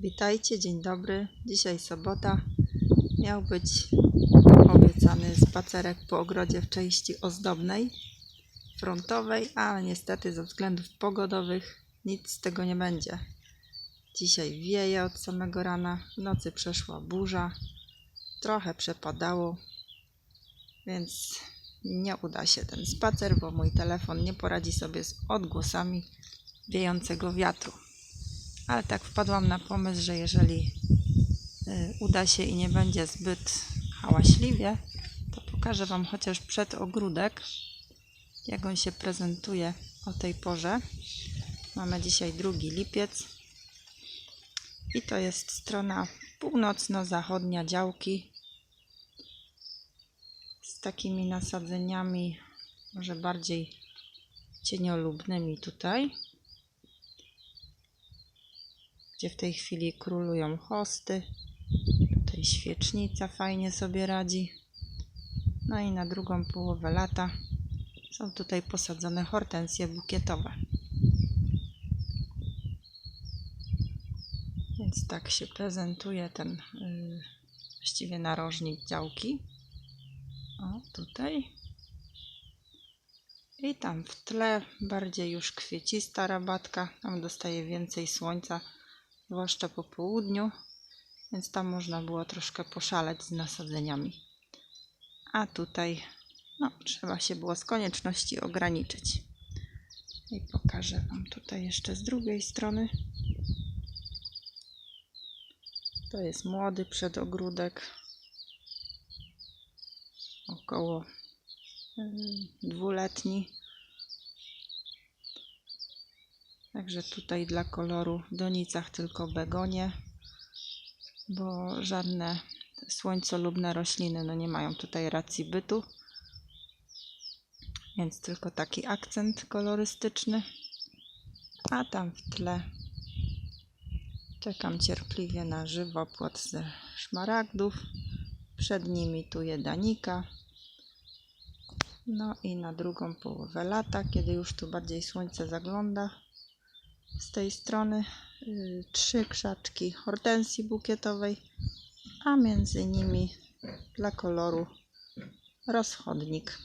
Witajcie, dzień dobry. Dzisiaj sobota. Miał być obiecany spacerek po ogrodzie w części ozdobnej, frontowej, ale niestety ze względów pogodowych nic z tego nie będzie. Dzisiaj wieje od samego rana, w nocy przeszła burza, trochę przepadało, więc nie uda się ten spacer, bo mój telefon nie poradzi sobie z odgłosami wiejącego wiatru. Ale tak wpadłam na pomysł, że jeżeli y, uda się i nie będzie zbyt hałaśliwie, to pokażę Wam chociaż przed ogródek, jak on się prezentuje o tej porze. Mamy dzisiaj 2 lipiec i to jest strona północno-zachodnia działki z takimi nasadzeniami, może bardziej cieniolubnymi tutaj gdzie w tej chwili królują hosty. Tutaj świecznica fajnie sobie radzi. No i na drugą połowę lata są tutaj posadzone hortensje bukietowe. Więc tak się prezentuje ten yy, właściwie narożnik działki. O, tutaj. I tam w tle bardziej już kwiecista rabatka. Tam dostaje więcej słońca zwłaszcza po południu, więc tam można było troszkę poszaleć z nasadzeniami. A tutaj no, trzeba się było z konieczności ograniczyć. I pokażę Wam tutaj jeszcze z drugiej strony. To jest młody przedogródek. Około yy, dwuletni. Także tutaj dla koloru w donicach tylko begonie, bo żadne słońcolubne rośliny no nie mają tutaj racji bytu. Więc tylko taki akcent kolorystyczny. A tam w tle czekam cierpliwie na żywopłot ze szmaragdów. Przed nimi tu jedanika. No i na drugą połowę lata, kiedy już tu bardziej słońce zagląda, z tej strony y, trzy krzaczki hortensji bukietowej, a między nimi dla koloru rozchodnik.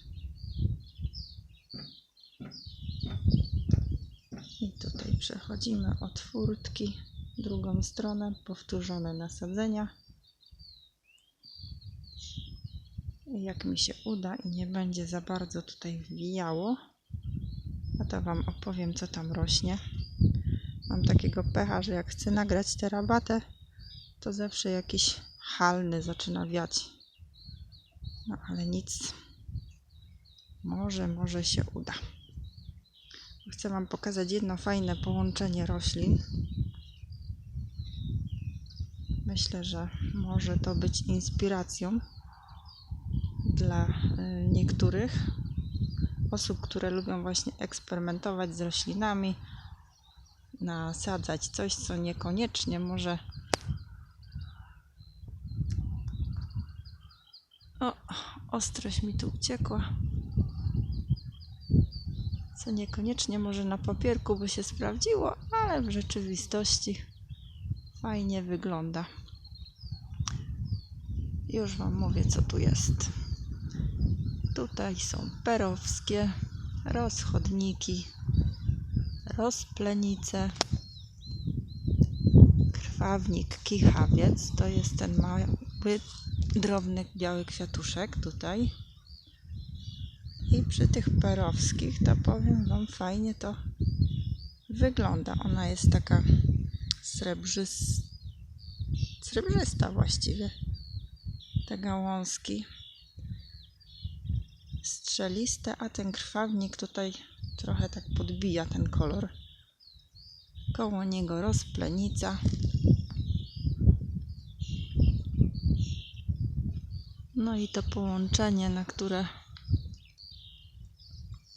I tutaj przechodzimy od furtki, drugą stronę, powtórzone nasadzenia. Jak mi się uda i nie będzie za bardzo tutaj wwijało, a to Wam opowiem, co tam rośnie. Mam takiego pecha, że jak chcę nagrać tę rabatę, to zawsze jakiś halny zaczyna wiać. No ale nic. Może, może się uda. Chcę Wam pokazać jedno fajne połączenie roślin. Myślę, że może to być inspiracją dla y, niektórych osób, które lubią właśnie eksperymentować z roślinami, nasadzać coś, co niekoniecznie może. O, ostrość mi tu uciekła. Co niekoniecznie może na papierku by się sprawdziło, ale w rzeczywistości fajnie wygląda. Już Wam mówię, co tu jest. Tutaj są perowskie rozchodniki rozplenice, krwawnik, kichawiec, to jest ten mały, drobny, biały kwiatuszek tutaj. I przy tych perowskich, to powiem Wam, fajnie to wygląda. Ona jest taka srebrzys... srebrzysta właściwie. Te gałązki strzeliste, a ten krwawnik tutaj trochę tak podbija ten kolor. Koło niego rozplenica. No i to połączenie, na które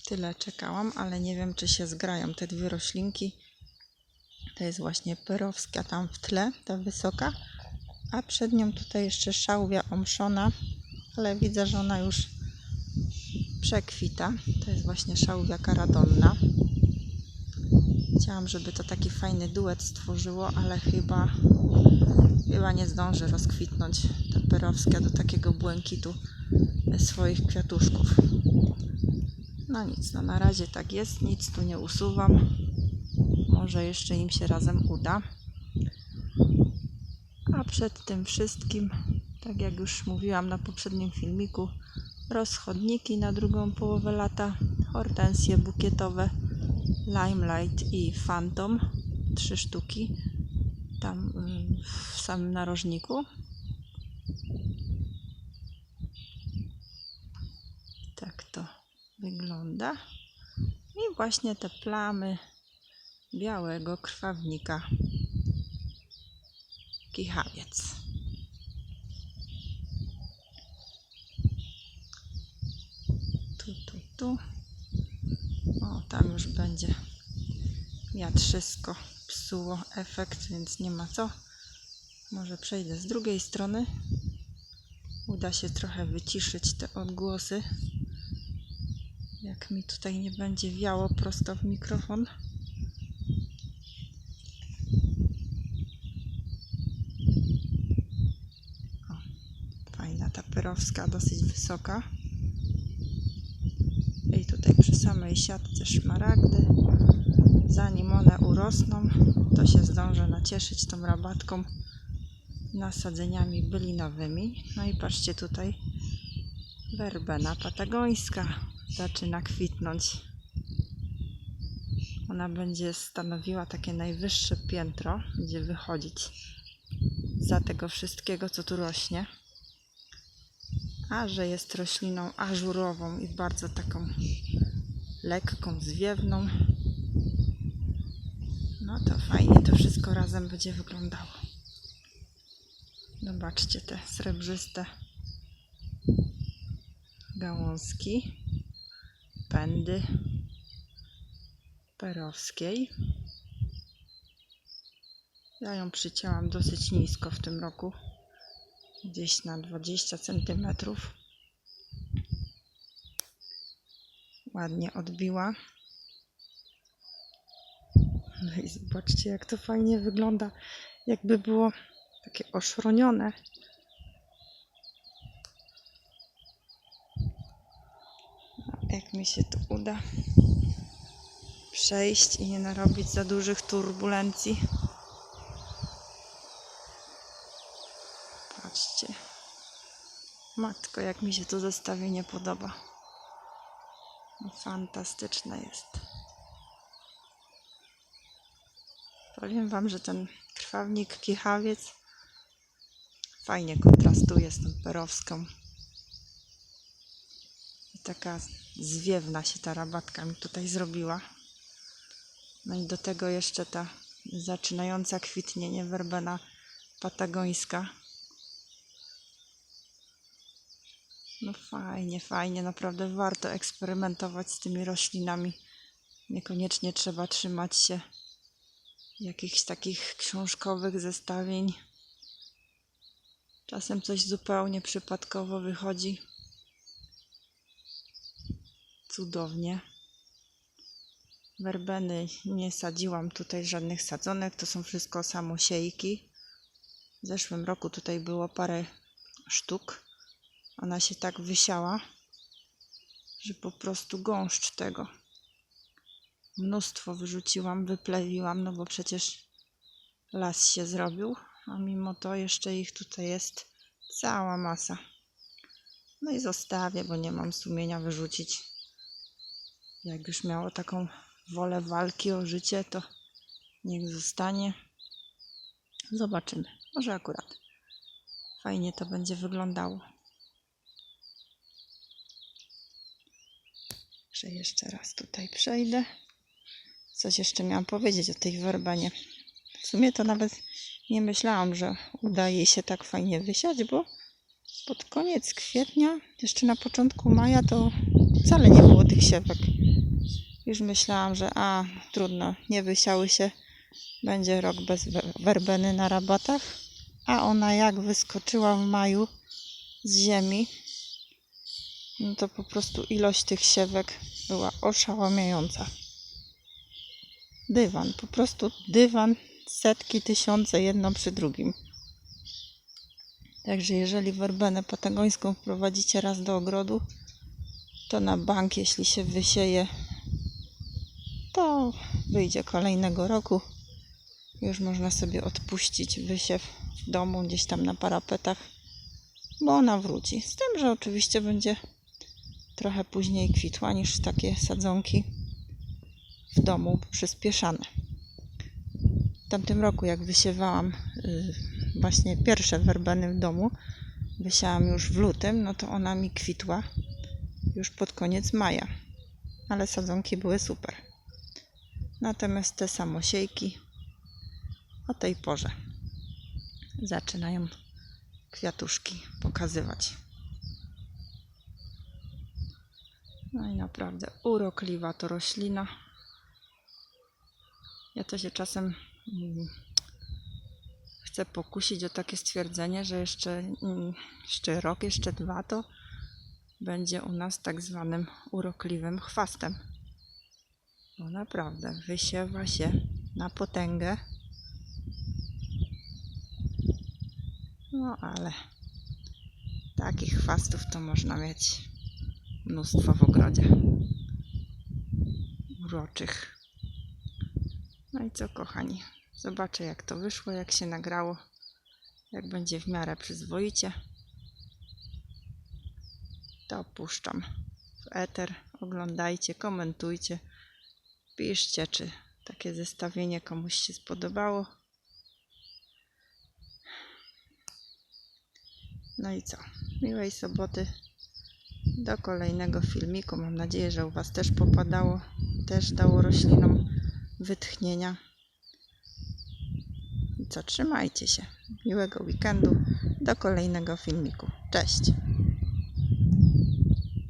tyle czekałam, ale nie wiem, czy się zgrają te dwie roślinki. To jest właśnie perowska tam w tle, ta wysoka, a przed nią tutaj jeszcze szałwia omszona, ale widzę, że ona już przekwita. To jest właśnie szałwia karadonna. Chciałam, żeby to taki fajny duet stworzyło, ale chyba, chyba nie zdąży rozkwitnąć ta perowska do takiego błękitu swoich kwiatuszków. No nic, no na razie tak jest, nic tu nie usuwam. Może jeszcze im się razem uda. A przed tym wszystkim, tak jak już mówiłam na poprzednim filmiku, rozchodniki na drugą połowę lata, hortensje bukietowe, Limelight i Phantom, trzy sztuki, tam ym, w samym narożniku. Tak to wygląda. I właśnie te plamy białego krwawnika. Kichawiec. Tu, tu. O, tam już będzie wiatrzysko psuło efekt, więc nie ma co. Może przejdę z drugiej strony. Uda się trochę wyciszyć te odgłosy. Jak mi tutaj nie będzie wiało prosto w mikrofon. O, fajna ta perowska, dosyć wysoka. Samej siatce szmaragdy. Zanim one urosną, to się zdążę nacieszyć tą rabatką nasadzeniami bylinowymi. No i patrzcie tutaj, werbena patagońska zaczyna kwitnąć. Ona będzie stanowiła takie najwyższe piętro, będzie wychodzić za tego wszystkiego, co tu rośnie. A że jest rośliną ażurową i bardzo taką lekką, zwiewną, no to fajnie to wszystko razem będzie wyglądało. Zobaczcie te srebrzyste gałązki, pędy perowskiej. Ja ją przycięłam dosyć nisko w tym roku, gdzieś na 20 cm. Ładnie odbiła. No i zobaczcie, jak to fajnie wygląda, jakby było takie oszronione. No, jak mi się to uda przejść i nie narobić za dużych turbulencji. Patrzcie. Matko, jak mi się to zestawienie podoba. Fantastyczne jest. Powiem Wam, że ten krwawnik kichawiec fajnie kontrastuje z tą perowską. I taka zwiewna się ta rabatka mi tutaj zrobiła. No i do tego jeszcze ta zaczynająca kwitnienie werbena patagońska. No fajnie, fajnie, naprawdę warto eksperymentować z tymi roślinami. Niekoniecznie trzeba trzymać się jakichś takich książkowych zestawień. Czasem coś zupełnie przypadkowo wychodzi. Cudownie. Werbeny nie sadziłam tutaj żadnych sadzonek, to są wszystko samosiejki. W zeszłym roku tutaj było parę sztuk. Ona się tak wysiała, że po prostu gąszcz tego mnóstwo wyrzuciłam, wyplewiłam, no bo przecież las się zrobił, a mimo to jeszcze ich tutaj jest cała masa. No i zostawię, bo nie mam sumienia wyrzucić. Jak już miało taką wolę walki o życie, to niech zostanie. Zobaczymy. Może akurat fajnie to będzie wyglądało. Jeszcze raz tutaj przejdę. Coś jeszcze miałam powiedzieć o tej werbenie. W sumie to nawet nie myślałam, że uda jej się tak fajnie wysiać, bo pod koniec kwietnia, jeszcze na początku maja, to wcale nie było tych siewek. Już myślałam, że a, trudno, nie wysiały się, będzie rok bez we- werbeny na rabatach. A ona jak wyskoczyła w maju z ziemi, no to po prostu ilość tych siewek była oszałamiająca. dywan. Po prostu dywan, setki, tysiące, jedno przy drugim. Także jeżeli werbenę patagońską wprowadzicie raz do ogrodu, to na bank, jeśli się wysieje, to wyjdzie kolejnego roku. Już można sobie odpuścić wysiew w domu, gdzieś tam na parapetach, bo ona wróci. Z tym, że oczywiście będzie trochę później kwitła niż takie sadzonki w domu przyspieszane. W tamtym roku, jak wysiewałam y, właśnie pierwsze werbeny w domu, wysiałam już w lutym, no to ona mi kwitła już pod koniec maja. Ale sadzonki były super. Natomiast te samosiejki o tej porze zaczynają kwiatuszki pokazywać. No i naprawdę urokliwa to roślina. Ja to się czasem mm, chcę pokusić o takie stwierdzenie, że jeszcze, mm, jeszcze rok, jeszcze dwa to będzie u nas tak zwanym urokliwym chwastem. Bo naprawdę wysiewa się na potęgę. No ale takich chwastów to można mieć mnóstwo w ogrodzie. Uroczych. No i co, kochani? Zobaczę, jak to wyszło, jak się nagrało. Jak będzie w miarę przyzwoicie, to puszczam w eter. Oglądajcie, komentujcie, piszcie, czy takie zestawienie komuś się spodobało. No i co? Miłej soboty. Do kolejnego filmiku. Mam nadzieję, że u Was też popadało, też dało roślinom wytchnienia. I co? Trzymajcie się. Miłego weekendu. Do kolejnego filmiku. Cześć.